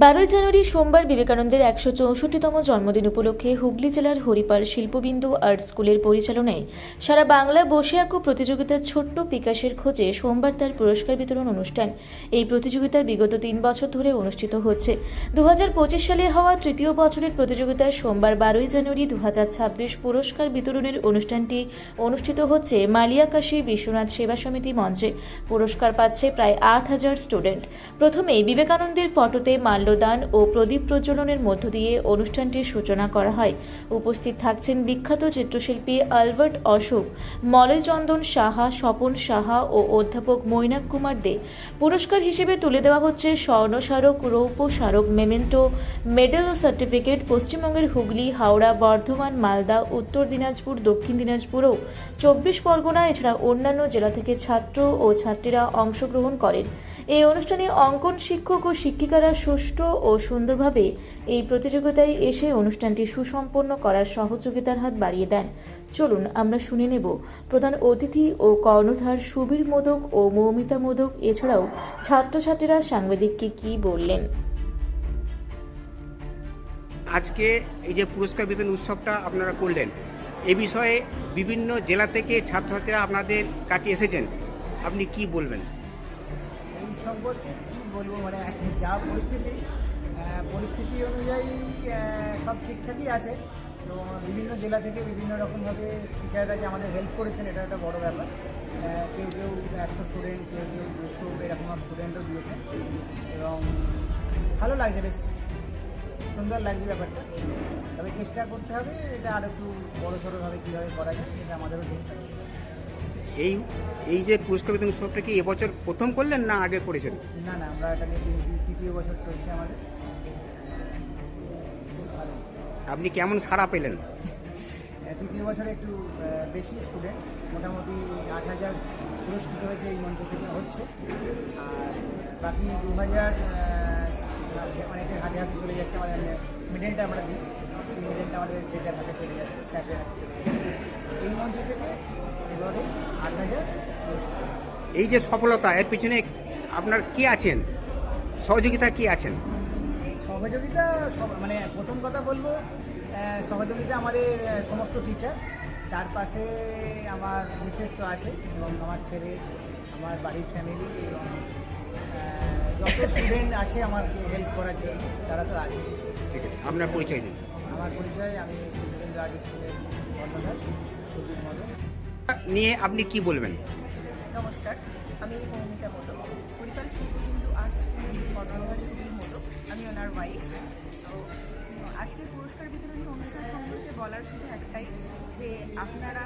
বারোই জানুয়ারি সোমবার বিবেকানন্দের একশো চৌষট্টিতম জন্মদিন উপলক্ষে হুগলি জেলার হরিপাল শিল্পবিন্দু আর্ট স্কুলের পরিচালনায় সারা বাংলা বসে আঁকো প্রতিযোগিতার ছোট্ট বিকাশের খোঁজে সোমবার তার পুরস্কার বিতরণ অনুষ্ঠান। এই প্রতিযোগিতা বিগত তিন বছর ধরে অনুষ্ঠিত হচ্ছে। দু হাজার পঁচিশ সালে হওয়া তৃতীয় বছরের প্রতিযোগিতায় সোমবার বারোই জানুয়ারি দু হাজার ছাব্বিশ পুরস্কার বিতরণের অনুষ্ঠানটি অনুষ্ঠিত হচ্ছে মালিয়াকাশী বিশ্বনাথ সেবা সমিতি মঞ্চে। পুরস্কার পাচ্ছে প্রায় আট হাজার স্টুডেন্ট। প্রথমেই বিবেকানন্দের ফটোতে মাল্যদান ও প্রদীপ প্রজ্বলনের মধ্য দিয়ে অনুষ্ঠানটির সূচনা করা হয়। উপস্থিত থাকছেন বিখ্যাত চিত্রশিল্পী আলবার্ট অশোক মলয়চন্দন সাহা, স্বপন সাহা ও অধ্যাপক মৈনাক কুমার দে। পুরস্কার হিসেবে তুলে দেওয়া হচ্ছে স্বর্ণ স্মারক রৌপ্য স্মারক মেমেন্টো, মেডেল ও সার্টিফিকেট পশ্চিমবঙ্গের হুগলি, হাওড়া, বর্ধমান, মালদা, উত্তর দিনাজপুর, দক্ষিণ দিনাজপুর ও চব্বিশ পরগনা, এছাড়া অন্যান্য জেলা থেকে ছাত্র ও ছাত্রীরা অংশগ্রহণ করেন। এই অনুষ্ঠানে অঙ্কন শিক্ষক ও শিক্ষিকারা সুষ্ঠু ও সুন্দরভাবে এই প্রতিযোগিতায় এসে অনুষ্ঠানটি সুসম্পন্ন করার সহযোগিতার হাত বাড়িয়ে দেন। চলুন, আমরা শুনে নেব। প্রধান অতিথি ও কর্ণধার সুবীর মোদক ও মৌমিতা মোদক, এছাড়াও ছাত্রছাত্রীরা সাংবাদিককে কী বললেন? আজকে এই যে পুরস্কার বিতরণ উৎসবটা আপনারা করলেন, এ বিষয়ে বিভিন্ন জেলা থেকে ছাত্রছাত্রীরা আপনাদের কাছে এসেছেন। আপনি কি বলবেন? সম্পর্কে কী বলব? মানে যা পরিস্থিতি পরিস্থিতি অনুযায়ী সব ঠিকঠাকই আছে। তো বিভিন্ন জেলা থেকে বিভিন্ন রকমভাবে টিচাররা যে আমাদের হেল্প করেছেন, এটা একটা বড় ব্যাপার। কেউ কেউ একশো স্টুডেন্ট কেউ কেউ দুশো এরকম স্টুডেন্টও দিয়েছে। এবং ভালো লাগছে, বেশ সুন্দর লাগছে ব্যাপারটা। তবে চেষ্টা করতে হবে এটা আর একটু বড়ো সড়োভাবে কীভাবে করা যায়, এটা আমাদেরও চেষ্টা করতে হবে। এই এই যে পুরস্কার বিতরণ উৎসবটা কি এবছর প্রথম করলেন না আগে করেছেন? না না আমরা এটা নিয়ে তৃতীয় বছর চলছে আমাদের। বেশ ভালো আপনি কেমন সাড়া পেলেন? আহ, তৃতীয় বছরে একটু আহ, বেশি স্টুডেন্ট। মোটামুটি আট হাজার পুরস্কৃত হয়েছে এই মঞ্চ থেকে হচ্ছে। আর বাকি দু হাজার অনেকের হাতে হাতে চলে যাচ্ছে। আমাদের মিডেলটা আমরা দিই। সেই মিডেলটা আমাদের যে যার হাতে চলে যাচ্ছে স্যারদের হাতে চলে যাচ্ছে। এই মঞ্চ থেকে এবারে আট হাজার এই যে সফলতা এর পিছনে আপনার কি আছেন? সহযোগিতা কি আছেন? সহযোগিতা মানে প্রথম কথা বলব সহযোগিতা আমাদের সমস্ত টিচার তার পাশে আমার বিশেষ তো আছে এবং আমার ছেলে আমার বাড়ির ফ্যামিলি এবং যত স্টুডেন্ট আছে আমাকে হেল্প করার জন্য তারা তো আছে। ঠিক আছে আপনার পরিচয় দিন। আমার পরিচয় আমি শিল্পকেন্দ্র আর্ট স্কুলের নিয়ে আপনি কি বলবেন? নমস্কার, আমি মৌমিতা মোদক পরিপাল শিল্পবিন্দু আর্ট স্কুলের সুবীর মোদক আমি ওনার ওয়াইফ তো, আজকের পুরস্কার বিতরণী অনুষ্ঠান সম্পর্কে বলার শুধু একটাই যে আপনারা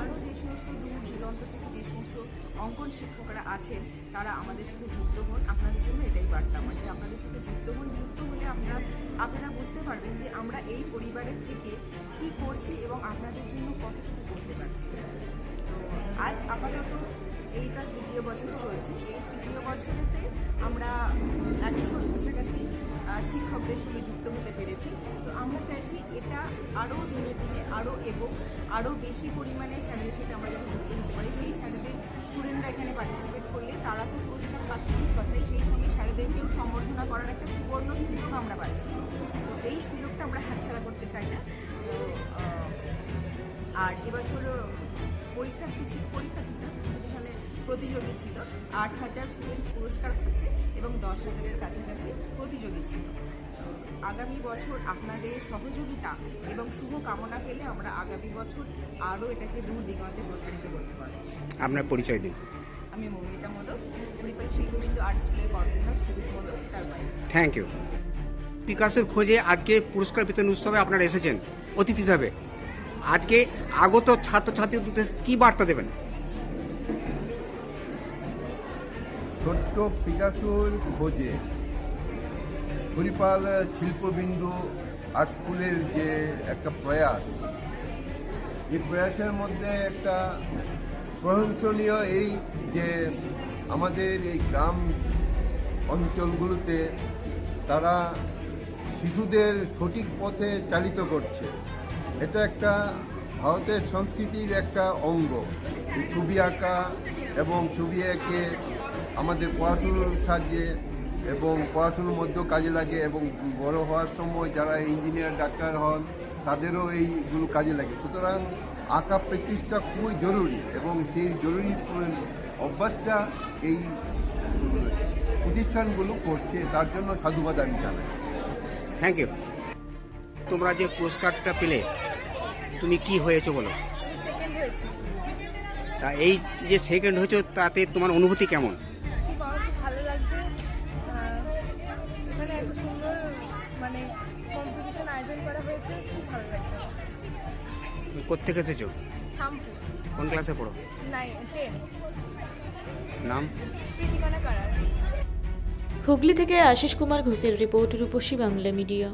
আরও যে সমস্ত দূর দিগন্ত থেকে যে সমস্ত অঙ্কন শিক্ষকরা আছেন, তারা আমাদের সাথে যুক্ত হন। আপনাদের জন্য এটাই বার্তা আমার, যে আপনাদের সাথে যুক্ত হন, যুক্ত হলে আপনারা আপনারা বুঝতে পারবেন যে আমরা এই পরিবারের থেকে কী করছি এবং আপনাদের জন্য কতটুকু করতে পারছি। তো আজ আপাতত এইটা তৃতীয় বছর চলছে। এই তৃতীয় বছরেতে আমরা একশোর কাছাকাছি শিক্ষকদের সঙ্গে যুক্ত হতে পেরেছি। তো আমরা চাইছি এটা আরও দিনে দিনে আরও এবং আরও বেশি পরিমাণে স্যারেদের সাথে আমরা যখন যুক্ত হতে পারি, সেই স্যারেদের স্টুডেন্টরা এখানে পার্টিসিপেট করলে তারা তো পুরস্কার পাচ্ছে ঠিক কথাই, সেই সঙ্গে স্যারেদেরকেও সম্বর্ধনা করার একটা সুবর্ণ সুযোগ আমরা পাচ্ছি। তো এই সুযোগটা আমরা হাতছাড়া করতে চাই না। আর এবছর পরীক্ষার্থী ছিল? পরীক্ষার্থী না, কম্পিটিশনে প্রতিযোগী ছিল। আট হাজার স্টুডেন্ট পুরস্কার পাচ্ছে এবং দশ হাজারের কাছাকাছি প্রতিযোগী ছিল। আগামী বছর আপনাদের সহযোগিতা এবং শুভ কামনা পেলে আমরা আগামী বছর আরও এটাকে দূর দিগন্তে প্রসারিত করতে পারব। আপনার পরিচয় দিন। আমি মৌমিতা মোদক পরিবার শিল্পবিন্দু আর্ট স্কুলের কর্মধার সুদীপ মোদক তার থ্যাংক ইউ বিকাশের খোঁজে আজকে পুরস্কার বিতরণ উৎসবে আপনারা এসেছেন। অতিথি হিসাবে। আজকে আগত ছাত্রছাত্রীদের কি বার্তা দেবেন? ছোট্ট পিকাসোর খোঁজে হরিপাল শিল্পবিন্দু আর্ট স্কুলের যে একটা প্রয়াস, এই প্রয়াসের মধ্যে একটা প্রশংসনীয় এই যে আমাদের এই গ্রাম অঞ্চলগুলোতে তারা শিশুদের সঠিক পথে চালিত করছে। এটা একটা ভারতের সংস্কৃতির একটা অঙ্গ। ছবি আঁকা এবং ছবি এঁকে আমাদের পড়াশুনোর সাহায্যে এবং পড়াশুনোর মধ্যেও কাজে লাগে এবং বড় হওয়ার সময় যারা ইঞ্জিনিয়ার, ডাক্তার হন, তাদেরও এইগুলো কাজে লাগে। সুতরাং আঁকা প্র্যাকটিসটা খুবই জরুরি এবং সেই জরুরি অভ্যাসটা এই প্রতিষ্ঠানগুলো করছে, তার জন্য সাধুবাদ আমি জানাই। থ্যাংক ইউ তোমরা যে পুরস্কারটা পেলে, তুমি কি হয়েছো বলো? তা এই যে সেকেন্ড হয়েছো, তাতে তোমার অনুভূতি কেমন? মানে কোত্থেকে এসেছ? কোন ক্লাসে পড়ো? নাম? হুগলি থেকে আশিস কুমার ঘোষের রিপোর্ট রূপসী বাংলা মিডিয়া।